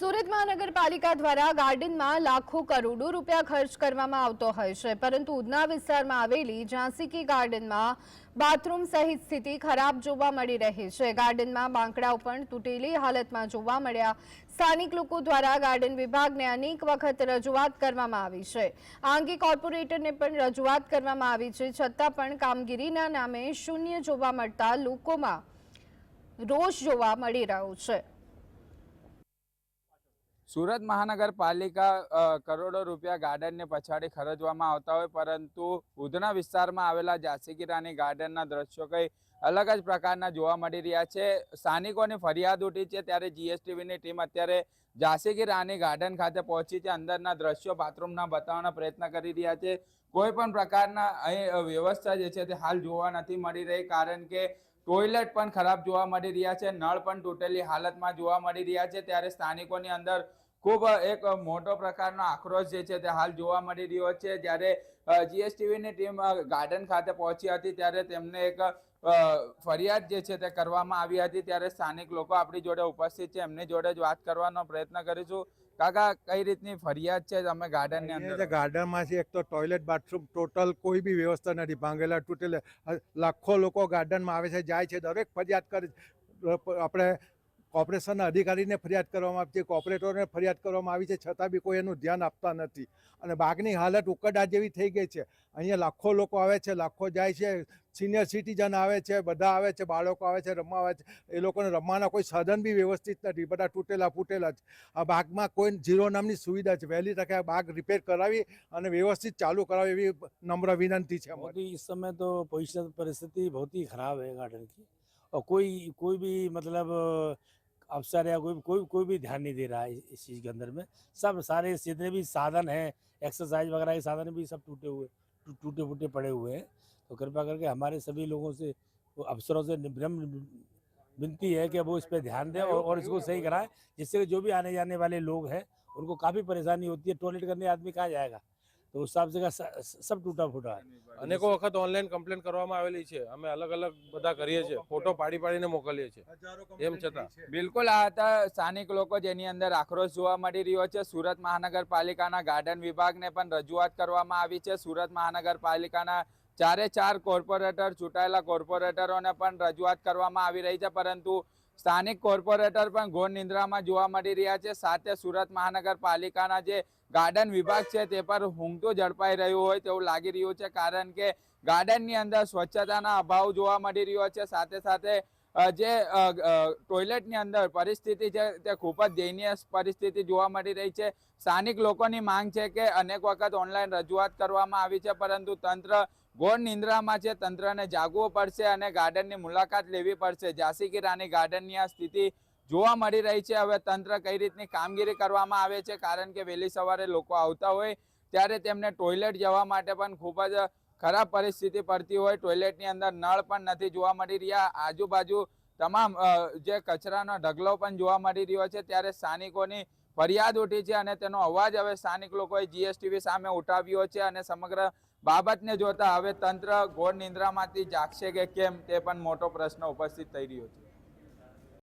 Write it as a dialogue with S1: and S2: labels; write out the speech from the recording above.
S1: સુરત મહાનગરપાલિકા દ્વારા ગાર્ડનમાં લાખો કરોડો રૂપિયા ખર્ચ કરવામાં આવતો હોય છે, પરંતુ ઉધના વિસ્તારમાં આવેલી ઝાંસી કી ગાર્ડનમાં બાથરૂમ સહિત સ્થિતિ ખરાબ જોવા મળી રહી છે. ગાર્ડનમાં બાંકડાઓ પણ તૂટેલી હાલતમાં જોવા મળ્યા. સ્થાનિક લોકો દ્વારા ગાર્ડન વિભાગને અનેક વખત રજૂઆત કરવામાં આવી છે. આ અંગે કોર્પોરેટરને પણ રજૂઆત કરવામાં આવી છે, છતાં પણ કામગીરીના નામે શૂન્ય જોવા મળતા લોકોમાં રોષ જોવા મળી રહ્યો છે.
S2: સુરત મહાનગરપાલિકા કરોડો રૂપિયા ગાર્ડનને પછાડી ખર્ચવામાં આવતા હોય, પરંતુ ઉધના વિસ્તારમાં આવેલા ઝાંસી રાની ગાર્ડનના દ્રશ્યો કંઈ અલગ જ પ્રકારના જોવા મળી રહ્યા છે. સ્થાનિકોની ફરિયાદ ઉઠી છે ત્યારે જીએસટીવીની ટીમ અત્યારે ઝાંસી રાની ગાર્ડન ખાતે પહોંચી છે. અંદરના દ્રશ્યો બાથરૂમના બતાવવાના પ્રયત્ન કરી રહ્યા છે. કોઈ પણ પ્રકારના અહીં વ્યવસ્થા જે છે તે હાલ જોવા નથી મળી રહી, કારણ કે ટોયલેટ પણ ખરાબ જોવા મળી રહ્યા છે. નળ પણ તૂટેલી હાલતમાં જોવા મળી રહ્યા છે. ત્યારે સ્થાનિકોની અંદર ખૂબ એક મોટો પ્રકારનો આક્રોશ જે છે તે હાલ જોવા મળી રહ્યો છે. જ્યારે જીએસટીવીની ટીમ ગાર્ડન ખાતે પહોંચી હતી ત્યારે તેમને એક ફરિયાદ જે છે તે કરવામાં આવી હતી. ત્યારે સ્થાનિક લોકો આપણી જોડે ઉપસ્થિત છે. એમની જોડે જ વાત કરવાનો પ્રયત્ન કરીશું. કાકા કઈ રીતની ફરિયાદ છે તમે ગાર્ડનની અંદર?
S3: ગાર્ડનમાંથી ગાર્ડનમાં છે એક તો ટોયલેટ બાથરૂમ ટોટલ કોઈ બી વ્યવસ્થા નથી. ભાંગેલા તૂટેલા લાખો લોકો ગાર્ડનમાં આવે છે જાય છે દરેક ફરિયાદ કરે આપણે કોર્પોરેશનના અધિકારીને ફરિયાદ કરવામાં આવી છે કોર્પોરેટરને ફરિયાદ કરવામાં આવી છે છતાં બી કોઈ એનું ધ્યાન આપતા નથી અને બાગની હાલત ઉકરડા જેવી થઈ ગઈ છે અહીંયા લાખો લોકો આવે છે લાખો જાય છે સિનિયર સિટીઝન આવે છે બધા આવે છે બાળકો આવે છે રમવા આવે છે એ લોકોને રમવાના કોઈ સાધન બી વ્યવસ્થિત નથી બધા તૂટેલા ફૂટેલા છે આ બાગમાં કોઈ ઝીરો નામની સુવિધા છે વહેલી તકે આ બાગ રિપેર કરાવી અને व्यवस्थित चालू करावे એવી नम्र विनंती છે
S4: बहुत
S3: અમારી
S4: ही इस समय तो पोजिशन परिस्थिति बहुत ही खराब है गार्डन की और कोई कोई भी मतलब अफसर या कोई कोई कोई भी ध्यान नहीं दे रहा है इस चीज़ के अंदर में। सब सारे जितने भी साधन हैं एक्सरसाइज वगैरह के साधन भी सब टूटे हुए टूटे फूटे पड़े हुए हैं। तो कृपया करके हमारे सभी लोगों से अफसरों से विनम्र विनती है कि वो इस पर ध्यान दें और, और इसको सही कराएँ जिससे जो भी आने जाने वाले लोग हैं उनको काफ़ी परेशानी होती है। टॉयलेट करने आदमी कहाँ जाएगा? તો સાફ જગા સબ ટૂટા ફૂટા
S5: અનેકો વખત ઓનલાઈન કમ્પ્લેન કરવામાં આવેલી છે. અમે અલગ અલગ બધા કરીએ છીએ. ફોટો પાડી પાડીને મોકલીએ છીએ. એમ છતાં.
S2: બિલકુલ આ હતા સ્થાનિક લોકો જેની અંદર આક્રોશ જોવા મળી રહ્યો છે. સુરત મહાનગરપાલિકાના ગાર્ડન વિભાગને પણ રજૂઆત કરવામાં આવી છે. સુરત મહાનગરપાલિકાના ચારે ચાર કોર્પોરેટર ચૂંટાયેલા કોર્પોરેટરોને પણ રજૂઆત કરવામાં આવી રહી છે. પરંતુ સ્થાનિક કોર્પોરેટર પણ ઘોર નિંદ્રામાં જોવા મળી રહ્યા છે. સાથે સુરત મહાનગરપાલિકાના જે ગાર્ડન વિભાગ છે તે પર ઊંઘતું ઝડપાઈ રહ્યું હોય તેવું લાગી રહ્યું છે કારણ કે ગાર્ડનની અંદર સ્વચ્છતાના અભાવ જોવા મળી રહ્યો છે. સાથે સાથે જે ટોયલેટની અંદર પરિસ્થિતિ છે તે ખૂબ જ દયનીય પરિસ્થિતિ જોવા મળી રહી છે. સ્થાનિક લોકોની માંગ છે કે અનેક વખત ઓનલાઈન રજૂઆત કરવામાં આવી છે પરંતુ તંત્ર ઘોર નિંદ્રામાં છે, તંત્રને જાગવું પડશે અને ગાર્ડનની મુલાકાત લેવી પડશે. ઝાંસી કી રાની ગાર્ડનની આ સ્થિતિ જોવા મળી રહી છે. હવે તંત્ર કઈ રીતની કામગીરી કરવામાં આવે છે? કારણ કે વહેલી સવારે લોકો આવતા હોય ત્યારે તેમને ટોયલેટ જવા માટે પણ ખૂબ જ ખરાબ પરિસ્થિતિ પડતી હોય. ટોયલેટની અંદર નળ પણ નથી જોવા મળી રહ્યા. આજુબાજુ તમામ જે કચરાનો ઢગલો પણ જોવા મળી રહ્યો છે. ત્યારે સ્થાનિકોની ફરિયાદ ઉઠી છે અને તેનો અવાજ હવે સ્થાનિક લોકોએ જીએસટીવી સામે ઉઠાવ્યો છે અને સમગ્ર બાબતને જોતા હવે તંત્ર ઘોર નિંદ્રામાંથી જાગશે કે કેમ તે પણ મોટો પ્રશ્ન ઉપસ્થિત થઈ રહ્યો છે.